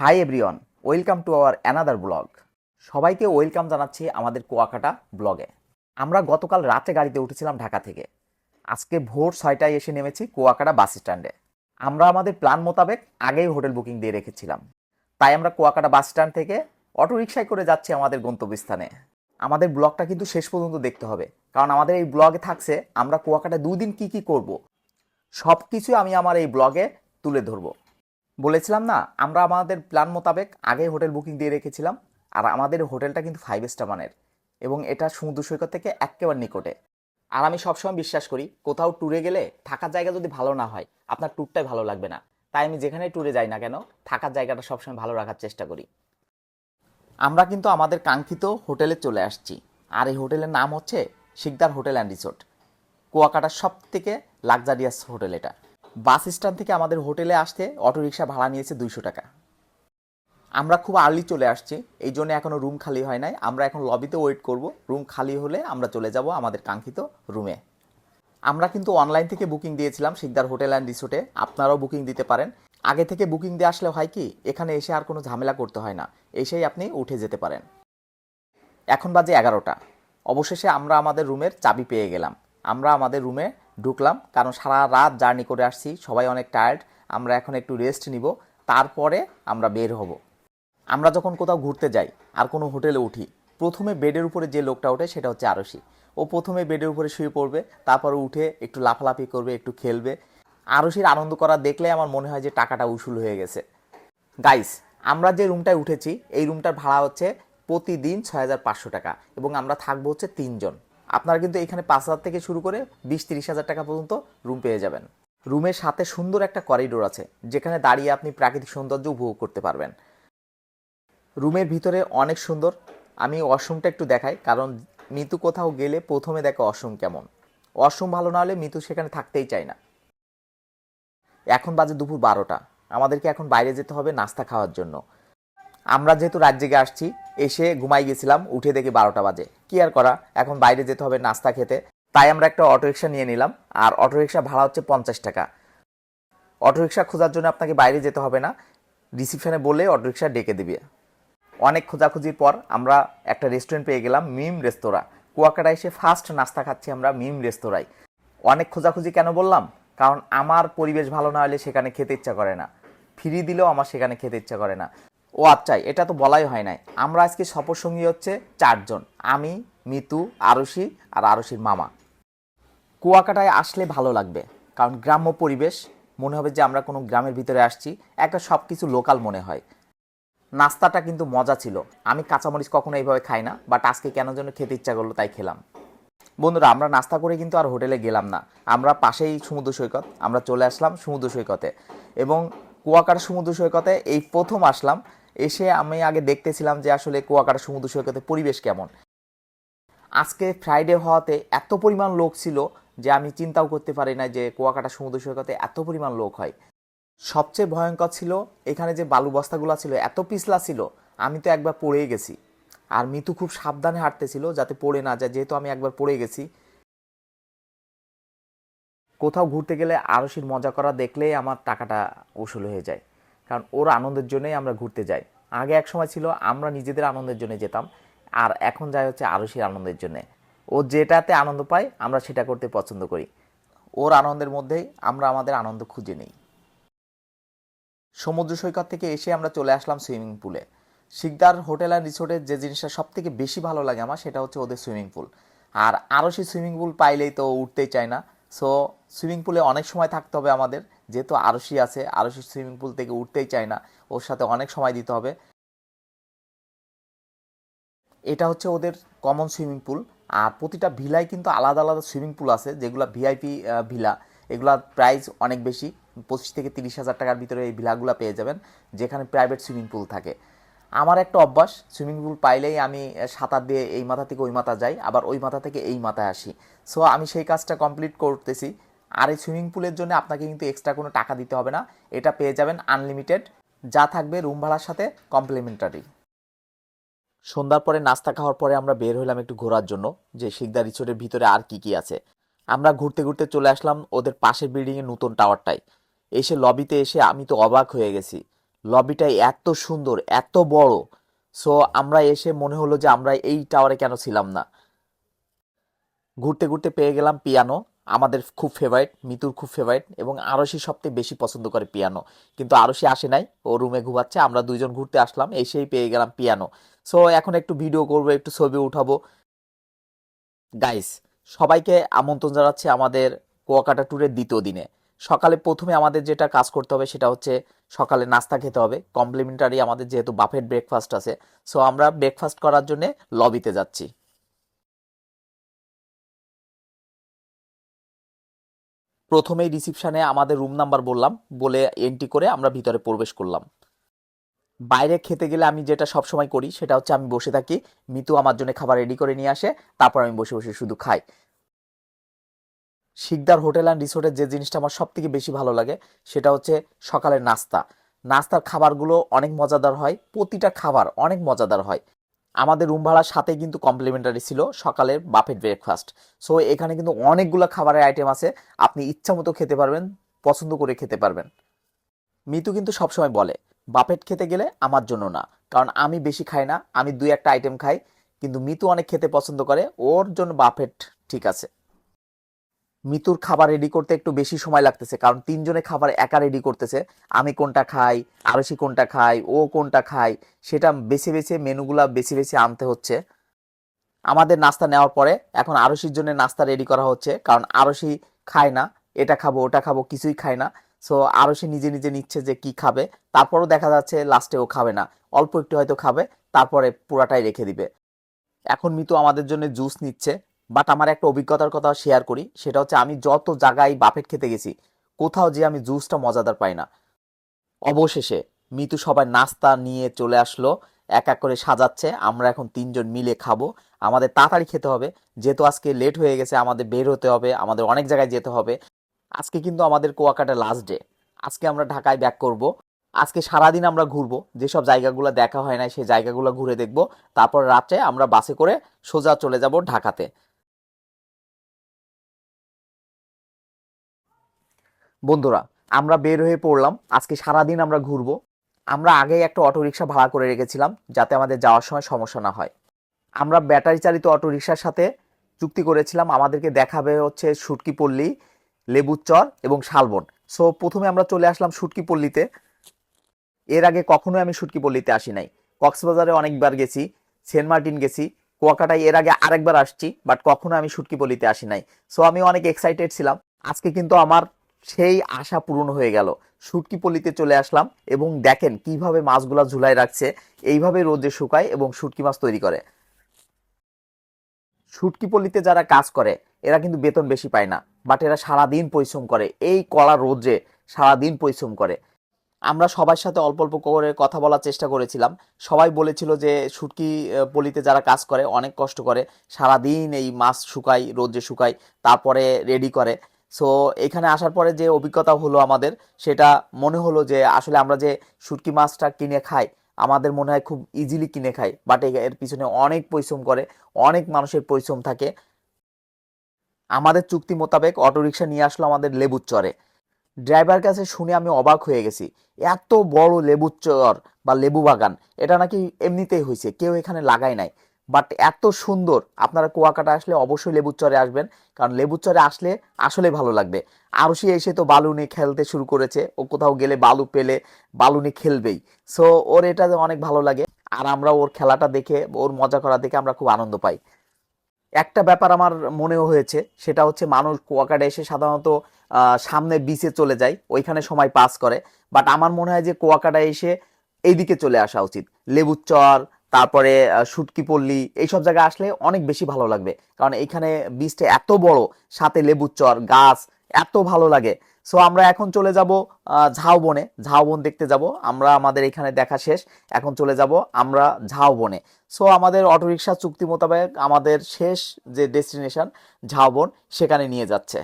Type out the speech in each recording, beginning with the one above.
Hi everyone welcome to our another blog সবাইকে welcome জানাচ্ছি আমাদের কুয়াকাটা ব্লগে আমরা গতকাল রাতে গাড়িতে উঠেছিলাম ঢাকা থেকে। আজকে ভোর ছয়টায় এসে নেমেছি কুয়াকাটা বাস স্ট্যান্ডে। আমরা আমাদের প্ল্যান মোতাবেক আগেই হোটেল বুকিং দিয়ে রেখেছিলাম। তাই আমরা কুয়াকাটা বাস স্ট্যান্ড থেকে অটো রিক্সায় করে যাচ্ছি আমাদের গন্তব্যস্থানে। আমাদের ব্লগটা কিন্তু শেষ পর্যন্ত দেখতে হবে। কারণ আমাদের এই ব্লগে থাকছে, আমরা কুয়াকাটা দুদিন কি কি করব সব কিছু আমি আমার এই ব্লগে তুলে ধরবো। বলেছিলাম না, আমরা আমাদের প্ল্যান মোতাবেক আগে হোটেল বুকিং দিয়ে রেখেছিলাম, আর আমাদের হোটেলটা কিন্তু ফাইভ স্টার মানের এবং এটা সমুদ্র সৈকত থেকে একেবারে নিকটে। আর আমি সবসময় বিশ্বাস করি, কোথাও ট্যুরে গেলে থাকার জায়গা যদি ভালো না হয়, আপনার ট্যুরটাই ভালো লাগবে না। তাই আমি যেখানে ট্যুরে যাই না কেন, থাকার জায়গাটা সবসময় ভালো রাখার চেষ্টা করি। আমরা কিন্তু আমাদের কাঙ্ক্ষিত হোটেলে চলে আসছি, আর এই হোটেলের নাম হচ্ছে শিকদার হোটেল অ্যান্ড রিসোর্ট কুয়াকাটার সব থেকে লাক্সারিয়াস হোটেল এটা। বাস স্ট্যান্ড থেকে আমাদের হোটেলে আসতে অটোরিকশা ভাড়া নিয়েছে দুইশো টাকা। আমরা খুব আর্লি চলে আসছি, এই জন্য এখনও রুম খালি হয় নাই। আমরা এখন লবিতে ওয়েট করব। রুম খালি হলে আমরা চলে যাব আমাদের কাঙ্ক্ষিত রুমে আমরা কিন্তু অনলাইন থেকে বুকিং দিয়েছিলাম শিকদার হোটেল অ্যান্ড রিসোর্টে আপনারাও বুকিং দিতে পারেন। আগে থেকে বুকিং দিয়ে আসলে হয় কি, এখানে এসে আর কোনো ঝামেলা করতে হয় না। এসেই আপনি উঠে যেতে পারেন। এখন বাজে এগারোটা। অবশেষে আমরা আমাদের রুমের চাবি পেয়ে গেলাম। আমরা আমাদের রুমে ঢুকলাম, কারণ সারা রাত জার্নি করে আসছি, সবাই অনেক টায়ার্ড আমরা এখন একটু রেস্ট নিব, তারপরে আমরা বের হব। আমরা যখন কোথাও ঘুরতে যাই, আর কোনো হোটেলে উঠি, প্রথমে বেডের উপরে যে লোকটা ওঠে সেটা হচ্ছে আরসি। ও প্রথমে বেডের উপরে শুয়ে পড়বে, তারপরে উঠে একটু লাফালাফি করবে, একটু খেলবে। আরসির আনন্দ করা দেখলে আমার মনে হয় যে টাকাটা উসুল হয়ে গেছে। গাইস আমরা যে রুমটায় উঠেছি, এই রুমটার ভাড়া হচ্ছে প্রতিদিন ছয় হাজার পাঁচশো টাকা এবং আমরা থাকব হচ্ছে তিনজন। আপনারা কিন্তু এখানে পাঁচ হাজার থেকে শুরু করে বিশ তিরিশ হাজার টাকা পর্যন্ত রুম পেয়ে যাবেন। রুমের সাথে সুন্দর একটা করিডোর আছে, যেখানে দাঁড়িয়ে আপনি প্রাকৃতিক সৌন্দর্য উপভোগ করতে পারবেন। রুমের ভিতরে অনেক সুন্দর। আমি ওয়াশরুমটা একটু দেখাই, কারণ মিতু কোথাও গেলে প্রথমে দেখে ওয়াশরুম কেমন। ওয়াশরুম ভালো না হলে মিতু সেখানে থাকতেই চায় না। এখন বাজে দুপুর বারোটা। আমাদেরকে এখন বাইরে যেতে হবে নাস্তা খাওয়ার জন্য। আমরা যেহেতু রাত জেগে আসছি, এসে ঘুমাই গেছিলাম, উঠে দেখি বারোটা বাজে। কি আর করা? এখন বাইরে যেতে হবে নাস্তা খেতে। তাই আমরা একটা অটোরিকশা নিয়ে নিলাম, আর অটোরিকশা ভাড়া হচ্ছে পঞ্চাশ টাকা। অটোরিকশা খোঁজার জন্য আপনাকে বাইরে যেতে হবে না, রিসিপশনে বলে অটোরিকশা ডেকে দিবে। অনেক খোঁজাখুঁজির পর আমরা একটা রেস্টুরেন্ট পেয়ে গেলাম, মিম রেস্তোরাঁ। কুয়াকাটা এসে ফার্স্ট নাস্তা খাচ্ছি আমরা মিম রেস্তোরাঁয়। অনেক খোঁজাখুঁজি কেন বললাম? কারণ আমার পরিবেশ ভালো না হলে সেখানে খেতে ইচ্ছা করে না। ফ্রি দিলেও আমার সেখানে খেতে ইচ্ছা করে না। ও আচ্ছা এটা তো বলাই হয় নাই। আমরা আজকে সফরসঙ্গী হচ্ছে চারজন, আমি, মিতু, আরশি আর আরশির মামা। কুয়াকাটায় আসলে ভালো লাগবে, কারণ গ্রাম্য পরিবেশ, মনে হবে যে আমরা কোনো গ্রামের ভিতরে আসছি, একটা সব কিছু লোকাল মনে হয়। নাস্তাটা কিন্তু মজা ছিল, আমি কাঁচামরিচ কখনো এইভাবে খাই না বাট আজকে কেন যেন খেতে ইচ্ছা করল তাই খেলাম। বন্ধুরা, আমরা নাস্তা করে কিন্তু আর হোটেলে গেলাম না, আমরা পাশেই সমুদ্র সৈকত, আমরা চলে আসলাম সমুদ্র সৈকতে। এবং কুয়াকাটা সমুদ্র সৈকতে এই প্রথম আসলাম এসে আমি আগে দেখতেছিলাম যে আসলে কুয়াকাটা সমুদ্র সৈকতে পরিবেশ কেমন। আজকে ফ্রাইডে হওয়াতে এত পরিমাণ লোক ছিল যে আমি চিন্তাও করতে পারি না যে কুয়াকাটা সমুদ্র সৈকতে এত পরিমাণ লোক হয়। সবচেয়ে ভয়ঙ্কর ছিল এখানে যে বালু বস্তাগুলো ছিল, এত পিছলা ছিল, আমি তো একবার পড়েই গেছি। আর মিতু খুব সাবধানে হাঁটতেছিল যাতে পড়ে না যায়, যেহেতু আমি একবার পড়ে গেছি। কোথাও ঘুরতে গেলে আরশির মজা করা দেখলেই আমার টাকাটা উসুল হয়ে যায়। কারণ ওর আনন্দের জন্যই আমরা ঘুরতে যাই। আগে এক সময় ছিল আমরা নিজেদের আনন্দের জন্য যেতাম, আর এখন যাই হচ্ছে আরশির আনন্দের জন্যে। ও যেটাতে আনন্দ পায়, আমরা সেটা করতে পছন্দ করি। ওর আনন্দের মধ্যেই আমরা আমাদের আনন্দ খুঁজে নিই। সমুদ্র সৈকত থেকে এসে আমরা চলে আসলাম সুইমিং পুলে। শিকদার হোটেল অ্যান্ড রিসোর্টের যে জিনিসটা সব থেকে বেশি ভালো লাগে আমার, সেটা হচ্ছে ওদের সুইমিং পুল। আর আরও সেই সুইমিং পুল পাইলেই তো উঠতেই চায় না। সো সুইমিং পুলে অনেক সময় থাকতে হবে আমাদের। যেহেতু আরশি আছে আরশি সুইমিং পুল থেকে উঠতেই চায় না। ওর সাথে অনেক সময় দিতে হবে। এটা হচ্ছে ওদের কমন সুইমিং পুল আর প্রতিটা ভিলায় কিন্তু আলাদা আলাদা সুইমিং পুল আছে, যেগুলো ভিআইপি ভিলা। এগুলার প্রাইস অনেক বেশি। পঁচিশ থেকে তিরিশ হাজার টাকার ভিতরে এই ভিলাগুলো পেয়ে যাবেন, যেখানে প্রাইভেট সুইমিং পুল থাকে। আমার একটা অভ্যাস সুইমিং পুল পাইলেই আমি সাঁতার দিয়ে এই মাথা থেকে ওই মাথা যাই, আবার ওই মাথা থেকে এই মাথায় আসি। সো আমি সেই কাজটা কমপ্লিট করতেছি। আর এই সুইমিং পুলের জন্য আপনাকে কিন্তু এক্সট্রা কোনো টাকা দিতে হবে না। এটা পেয়ে যাবেন আনলিমিটেড যা থাকবে রুম ভাড়ার সাথে কমপ্লিমেন্টারি সন্ধ্যার পরে নাস্তা খাওয়ার পরে আমরা বের হলাম একটু ঘোরার জন্য, যে শিকদার রিসোর্টের ভিতরে আর কি কি আছে। আমরা ঘুরতে ঘুরতে চলে আসলাম ওদের পাশের বিল্ডিংয়ের নতুন টাওয়ারটায় এসে লবিতে এসে আমি তো অবাক হয়ে গেছি। লবিটা এত সুন্দর, এত বড়। সো আমরা এসে মনে হলো যে আমরা এই টাওয়ারে কেন ছিলাম না। ঘুরতে ঘুরতে পেয়ে গেলাম পিয়ানো আমাদের খুব ফেভারিট মিতুর খুব ফেভারিট এবং আরশি সবথেকে বেশি পছন্দ করে পিয়ানো কিন্তু আরশি আসে নাই, ও রুমে ঘুমাচ্ছে, আমরা দুইজন ঘুরতে আসলাম, এসেই পেয়ে গেলাম পিয়ানো সো এখন একটু ভিডিও করব, একটু ছবি উঠাবো। গাইস সবাইকে আমন্ত্রণ জানাচ্ছি আমাদের কুয়াকাটা ট্যুরের দ্বিতীয় দিনে। সকালে প্রথমে আমাদের যেটা কাজ করতে হবে সেটা হচ্ছে সকালে নাস্তা খেতে হবে। কমপ্লিমেন্টারি আমাদের যেহেতু বাফেট ব্রেকফাস্ট আছে সো আমরা ব্রেকফাস্ট করার জন্য লবিতে যাচ্ছি। প্রথমেই রিসিপশনে আমাদের রুম নাম্বার বললাম, বলে এন্ট্রি করে আমরা ভিতরে প্রবেশ করলাম। বাইরে খেতে গেলে আমি যেটা সবসময় করি সেটা হচ্ছে আমি বসে থাকি, মিতু আমার জন্য খাবার রেডি করে নিয়ে আসে, তারপর আমি বসে বসে শুধু খাই। শিকদার হোটেল অ্যান্ড রিসোর্টের যে জিনিসটা আমার সব থেকে বেশি ভালো লাগে, সেটা হচ্ছে সকালের নাস্তা। নাস্তার খাবারগুলো অনেক মজাদার হয়, প্রতিটা খাবার অনেক মজাদার হয়। আমাদের রুম ভাড়ার সাথে কিন্তু কমপ্লিমেন্টারি ছিল সকালের বাফেট ব্রেকফাস্ট সো এখানে কিন্তু অনেকগুলো খাবারের আইটেম আছে, আপনি ইচ্ছা মতো খেতে পারবেন, পছন্দ করে খেতে পারবেন। মিতু কিন্তু সবসময় বলে বাফেট খেতে গেলে আমার জন্য না, কারণ আমি বেশি খাই না, আমি দুই একটা আইটেম খাই। কিন্তু মিতু অনেক খেতে পছন্দ করে, ওর জন্য বাফেট ঠিক আছে। মিতুর খাবার রেডি করতে একটু বেশি সময় লাগতেছে, কারণ তিনজনে খাবার একা রেডি করতেছে। আমি কোনটা খাই আরসি কোনটা খাই, ও কোনটা খাই সেটা বেছে বেছে মেনুগুলা বেছে বেছে আনতে হচ্ছে। আমাদের নাস্তা নেওয়ার পরে এখন আরসির জন্য নাস্তা রেডি করা হচ্ছে, কারণ আরসি খায় না, এটা খাব, ওটা খাব, কিছুই খায় না। সো আরসি নিজে নিজে নিচ্ছে যে কি খাবে, তারপরও দেখা যাচ্ছে লাস্টে ও খাবে না, অল্প একটু হয়তো খাবে, তারপরে পুরাটাই রেখে দিবে। এখন মিতু আমাদের জন্য জুস নিচ্ছে বাট আমার একটা অভিজ্ঞতার কথা শেয়ার করি, সেটা হচ্ছে আমি যত জায়গায় বাফেট খেতে গেছি, কোথাও যে আমি জুসটা মজাদার পাই না। অবশেষে মিতু সবাই নাস্তা নিয়ে চলে আসলো, এক এক করে সাজাচ্ছে, আমরা এখন তিনজন মিলে খাব। আমাদের তাড়াতাড়ি খেতে হবে, যেহেতু আজকে লেট হয়ে গেছে, আমাদের বের হতে হবে, আমাদের অনেক জায়গায় যেতে হবে। আজকে কিন্তু আমাদের কুয়াকাটা লাস্ট ডে আজকে আমরা ঢাকায় ব্যাক করব। আজকে সারাদিন আমরা ঘুরবো, যেসব জায়গাগুলো দেখা হয় না সেই জায়গাগুলো ঘুরে দেখব। তারপর রাত্রে আমরা বাসে করে সোজা চলে যাব ঢাকাতে। বন্ধুরা, আমরা বের হয়ে পড়লাম। আজকে সারাদিন আমরা ঘুরবো। আমরা আগেই একটা অটোরিকশা ভাড়া করে রেখেছিলাম, যাতে আমাদের যাওয়ার সময় সমস্যা না হয়। আমরা ব্যাটারি চালিত অটোরিকশার সাথে চুক্তি করেছিলাম। আমাদেরকে দেখাবে হচ্ছে সুটকি পল্লী লেবুর চর এবং শালবন। সো প্রথমে আমরা চলে আসলাম সুটকি পল্লীতে এর আগে কখনোই আমি সুটকি পল্লীতে আসি নাই। কক্সবাজারে অনেকবার গেছি, সেন্ট মার্টিন গেছি, কুয়াকাটায় এর আগে আরেকবার আসছি, বাট কখনো আমি সুটকি পল্লীতে আসি নাই। সো আমি অনেক এক্সাইটেড ছিলাম। আজকে কিন্তু আমার সেই আশা পূরণ হয়ে গেল। শুটকি পল্লিতে চলে আসলাম এবং দেখেন কীভাবে মাছগুলা ঝুলাই রাখছে। এইভাবে রোদে শুকায় এবং শুটকি মাছ তৈরি করে। শুটকি পল্লিতে যারা কাজ করে এরা কিন্তু বেতন বেশি পায় না বাট এরা সারাদিন পরিশ্রম করে। এই কড়া রোদ্রে সারাদিন পরিশ্রম করে। আমরা সবার সাথে অল্প অল্প করে কথা বলার চেষ্টা করেছিলাম। সবাই বলেছিল যে শুটকি আহ, পল্লিতে যারা কাজ করে অনেক কষ্ট করে সারাদিন এই মাছ শুকায় রোদ্রে শুকায় তারপরে রেডি করে। সো এখানে আসার পরে যে অভিজ্ঞতা হলো আমাদের, সেটা মনে হলো যে আসলে আমরা যে শুটকি মাছটা কিনে খাই, আমাদের মনে হয় খুব ইজিলি কিনে খাই বাট এর পিছনে অনেক পরিশ্রম করে, অনেক মানুষের পরিশ্রম থাকে। আমাদের চুক্তি মোতাবেক অটোরিকশা নিয়ে আসলো আমাদের লেবুর চরে। ড্রাইভার কাছে শুনে আমি অবাক হয়ে গেছি, এত বড় লেবুর চর বা লেবু বাগান, এটা নাকি এমনিতেই হয়েছে, কেউ এখানে লাগায় নাই। বাট এত সুন্দর, আপনারা কুয়াকাটা আসলে অবশ্যই লেবুর চরে আসবেন। কারণ লেবুর চরে আসলে আসলে ভালো লাগবে। আরশি এসে তো বালু নিয়ে খেলতে শুরু করেছে। ও কোথাও গেলে বালু পেলে বালু নিয়ে খেলবেই। সো ওর এটা অনেক ভালো লাগে। আর আমরা ওর খেলাটা দেখে, ওর মজা করা দেখে আমরা খুব আনন্দ পাই। একটা ব্যাপার আমার মনেও হয়েছে, সেটা হচ্ছে মানুষ কুয়াকাটা এসে সাধারণত সামনে বিচে চলে যায়। ওইখানে সময় পাস করে। বাট আমার মনে হয় যে কুয়াকাটা এসে এইদিকে চলে আসা উচিত। লেবুর চর তারপরে শুটকি পল্লী, এইসব জায়গায় আসলে অনেক বেশি ভালো লাগবে। কারণ এইখানে বীজটা এত বড়, সাথে লেবুর চর, গাছ, এত ভালো লাগে। সো আমরা এখন চলে যাব ঝাউবনে ঝাউবন দেখতে যাব। আমরা, আমাদের এখানে দেখা শেষ। এখন চলে যাব আমরা ঝাউবনে সো আমাদের অটোরিকশা চুক্তি মোতাবেক আমাদের শেষ যে ডেস্টিনেশন ঝাউবন সেখানে নিয়ে যাচ্ছে।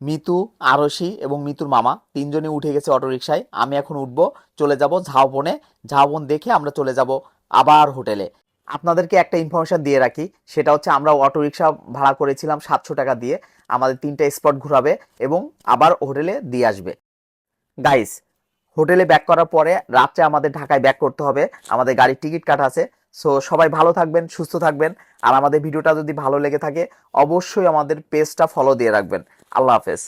মিতু, আরশি এবং মিতুর মামা তিনজনই উঠে গেছে অটোরিকশায়। আমি এখন উঠবো, চলে যাব ঝাউবনে ঝাউবন দেখে আমরা চলে যাব আবার হোটেলে। আপনাদেরকে একটা ইনফরমেশন দিয়ে রাখি, সেটা হচ্ছে আমরা অটোরিকশা ভাড়া করেছিলাম সাতশো টাকা দিয়ে, আমাদের তিনটা স্পট ঘোরাবে এবং আবার হোটেলে দিয়ে আসবে। গাইস হোটেলে ব্যাক করার পরে রাত্রে আমাদের ঢাকায় ব্যাক করতে হবে, আমাদের গাড়ির টিকিট কাটা আছে। সো সবাই ভালো থাকবেন, সুস্থ থাকবেন, আর আমাদের ভিডিওটা যদি ভালো লেগে থাকে, অবশ্যই আমাদের পেজটা ফলো দিয়ে রাখবেন। আল্লাহ হাফেজ।